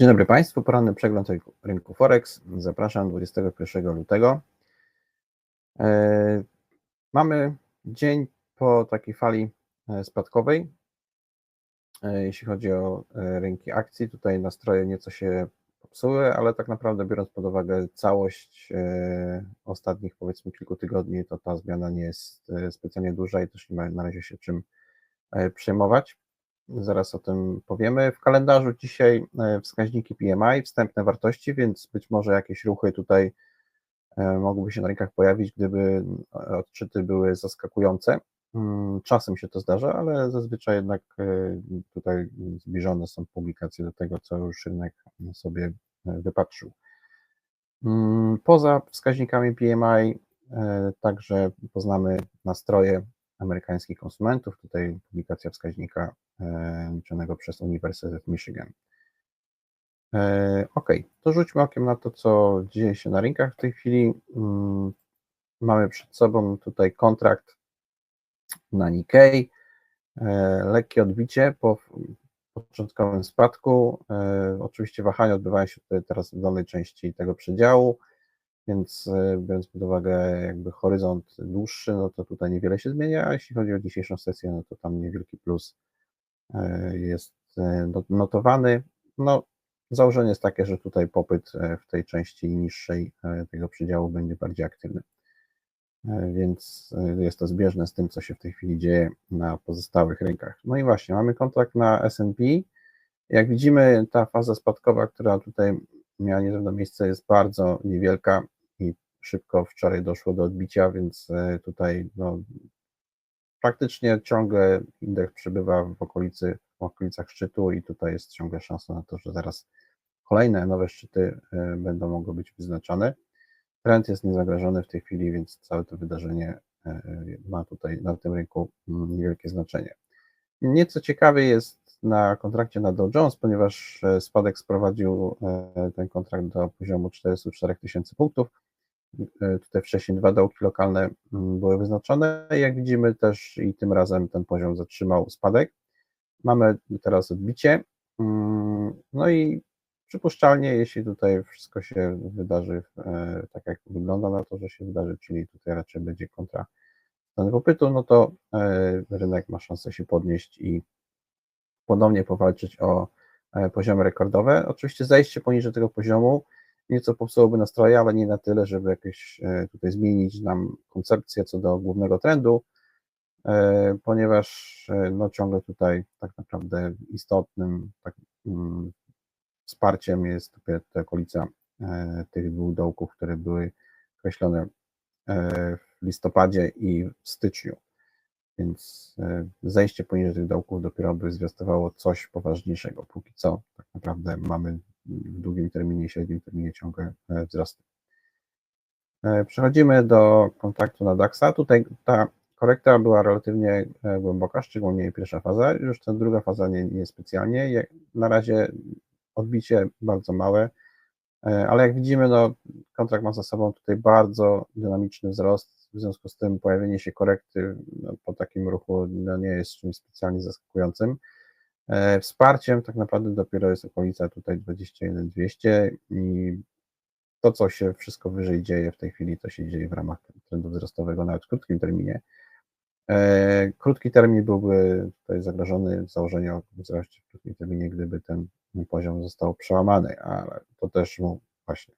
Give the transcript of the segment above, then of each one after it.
Dzień dobry Państwu, poranny przegląd rynku Forex. Zapraszam 21 lutego. E, mamy dzień po takiej fali e, spadkowej. E, jeśli chodzi o rynki akcji, tutaj nastroje nieco się popsuły, ale tak naprawdę biorąc pod uwagę całość ostatnich powiedzmy kilku tygodni, to ta zmiana nie jest specjalnie duża i też nie ma na razie się czym przejmować. Zaraz o tym powiemy. W kalendarzu dzisiaj e, wskaźniki PMI, wstępne wartości, więc być może jakieś ruchy tutaj e, mogłyby się na rynkach pojawić, gdyby odczyty były zaskakujące. Mm, czasem się to zdarza, ale zazwyczaj jednak e, tutaj zbliżone są publikacje do tego, co już rynek sobie wypatrzył. Mm, poza wskaźnikami PMI także poznamy nastroje amerykańskich konsumentów. Tutaj publikacja wskaźnika e, liczonego przez Uniwersytet Michigan. E, ok, to rzućmy okiem na to, co dzieje się na rynkach w tej chwili. Mm, mamy przed sobą tutaj kontrakt na Nikkei. E, lekkie odbicie po początkowym spadku. Oczywiście wahania odbywają się tutaj teraz w dolnej części tego przedziału. Więc e, biorąc pod uwagę jakby horyzont dłuższy, no to tutaj niewiele się zmienia, a jeśli chodzi o dzisiejszą sesję, no to tam niewielki plus e, jest e, notowany. No, założenie jest takie, że tutaj popyt w tej części niższej tego przedziału będzie bardziej aktywny. Więc jest to zbieżne z tym, co się w tej chwili dzieje na pozostałych rynkach. No i właśnie, mamy kontrakt na SP. Jak widzimy, ta faza spadkowa, która tutaj miała niedawno miejsce, jest bardzo niewielka szybko wczoraj doszło do odbicia, więc e, tutaj no, praktycznie ciągle indeks przebywa w okolicy, w okolicach szczytu i tutaj jest ciągle szansa na to, że zaraz kolejne nowe szczyty e, będą mogły być wyznaczane. Trend jest niezagrożony w tej chwili, więc całe to wydarzenie e, ma tutaj na tym rynku mm, niewielkie znaczenie. Nieco ciekawy jest na kontrakcie na Dow Jones, ponieważ spadek sprowadził ten kontrakt do poziomu 44 tysięcy punktów. E, tutaj wcześniej dwa dołki lokalne mm, były wyznaczone. Jak widzimy też i tym razem ten poziom zatrzymał spadek. Mamy teraz odbicie. Mm, no i przypuszczalnie, jeśli tutaj wszystko się wydarzy e, tak, jak wygląda na to, że się wydarzy, czyli tutaj raczej będzie kontra strony popytu, no to e, rynek ma szansę się podnieść i ponownie powalczyć o poziomy rekordowe. Oczywiście zejście poniżej tego poziomu nieco popsułoby nastroje, ale nie na tyle, żeby jakieś e, tutaj zmienić nam koncepcję co do głównego trendu, e, ponieważ e, no, ciągle tutaj tak naprawdę istotnym tak, mm, wsparciem jest ta okolica tych dwóch dołków, które były określone w listopadzie i w styczniu. Więc zejście poniżej tych dołków dopiero by zwiastowało coś poważniejszego. Póki co tak naprawdę mamy w długim terminie i średnim terminie ciągle e, wzrosty. E, przechodzimy do kontraktu na DAX-a. Tutaj ta korekta była relatywnie e, głęboka, szczególnie pierwsza faza, już ta druga faza nie, nie specjalnie. Na razie odbicie bardzo małe, ale jak widzimy, no, kontrakt ma za sobą tutaj bardzo dynamiczny wzrost, w związku z tym pojawienie się korekty no, po takim ruchu no, nie jest czymś specjalnie zaskakującym. E, wsparciem tak naprawdę dopiero jest okolica tutaj 21-200 i to, co się wszystko wyżej dzieje w tej chwili, to się dzieje w ramach trendu wzrostowego, nawet w krótkim terminie. E, krótki termin byłby tutaj zagrożony w założeniu o wzroście w krótkim terminie, gdyby ten poziom został przełamany, ale to też no, właśnie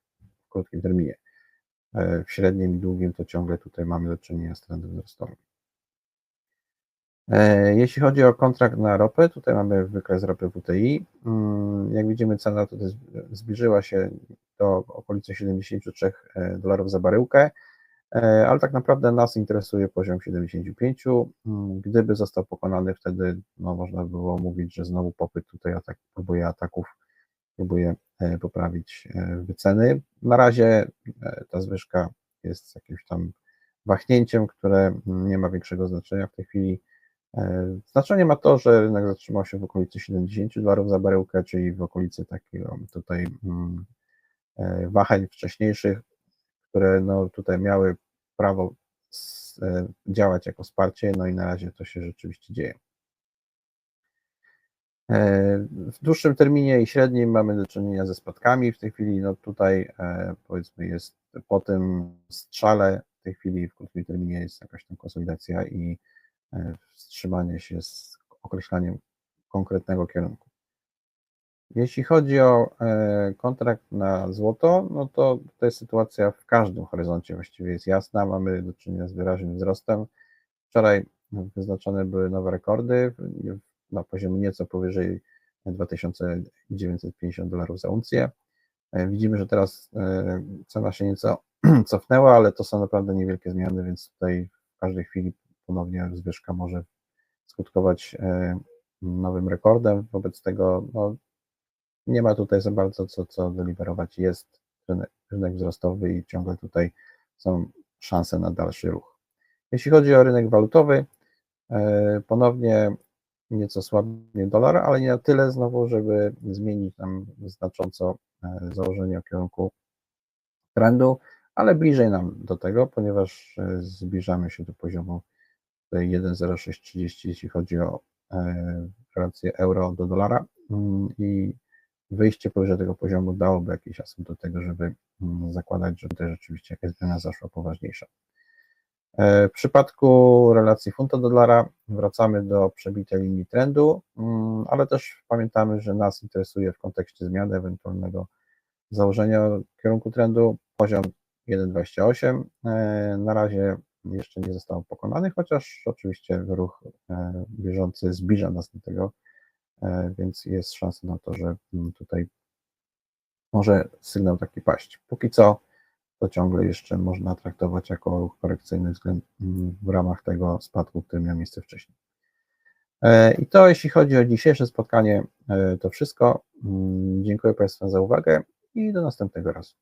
w krótkim terminie. E, w średnim i długim to ciągle tutaj mamy do czynienia z trendem wzrostowym. E, jeśli chodzi o kontrakt na ropę, tutaj mamy wykres ropy WTI. Mm, jak widzimy, cena tutaj zbliżyła się do okolicy 73 e, dolarów za baryłkę, e, ale tak naprawdę nas interesuje poziom 75. Mm, gdyby został pokonany, wtedy no, można było mówić, że znowu popyt tutaj atak, próbuje ataków, próbuje poprawić wyceny. Na razie ta zwyżka jest jakimś tam wahnięciem, które nie ma większego znaczenia w tej chwili. E, znaczenie ma to, że rynek zatrzymał się w okolicy 70 dolarów za baryłkę, czyli w okolicy takiego tutaj mm, e, wahań wcześniejszych, które no tutaj miały prawo e, działać jako wsparcie, no i na razie to się rzeczywiście dzieje. W dłuższym terminie i średnim mamy do czynienia ze spadkami. W tej chwili, no tutaj powiedzmy jest po tym strzale, w tej chwili w krótkim terminie jest jakaś tam konsolidacja i wstrzymanie się z określaniem konkretnego kierunku. Jeśli chodzi o e, kontrakt na złoto, no to tutaj sytuacja w każdym horyzoncie właściwie jest jasna. Mamy do czynienia z wyraźnym wzrostem. Wczoraj wyznaczone były nowe rekordy na poziomie nieco powyżej 2950 dolarów za uncję. E, Widzimy, że teraz e, cena się nieco cofnęła, ale to są naprawdę niewielkie zmiany, więc tutaj w każdej chwili ponownie zwyżka może skutkować e, nowym rekordem. Wobec tego no, nie ma tutaj za bardzo co, co deliberować. Jest rynek, wzrostowy i ciągle tutaj są szanse na dalszy ruch. Jeśli chodzi o rynek walutowy, e, ponownie nieco słabnie dolar, ale nie na tyle znowu, żeby zmienić nam znacząco e, założenie o kierunku trendu, ale bliżej nam do tego, ponieważ zbliżamy się do poziomu tutaj 1,0630, jeśli chodzi o e, relację euro do dolara Mm, i wyjście powyżej tego poziomu dałoby jakiś asumpt do tego, żeby mm, zakładać, że tutaj rzeczywiście jakaś zmiana zaszła poważniejsza. E, W przypadku relacji funta do dolara wracamy do przebitej linii trendu, mm, ale też pamiętamy, że nas interesuje w kontekście zmiany ewentualnego założenia kierunku trendu poziom 1,28. E, Na razie jeszcze nie został pokonany, chociaż oczywiście ruch e, bieżący zbliża nas do tego, e, więc jest szansa na to, że mm, tutaj może sygnał taki paść. Póki co to ciągle jeszcze można traktować jako ruch korekcyjny względ, w ramach tego spadku, który miał miejsce wcześniej. E, I to jeśli chodzi o dzisiejsze spotkanie, to wszystko. Mm, Dziękuję Państwu za uwagę i do następnego razu.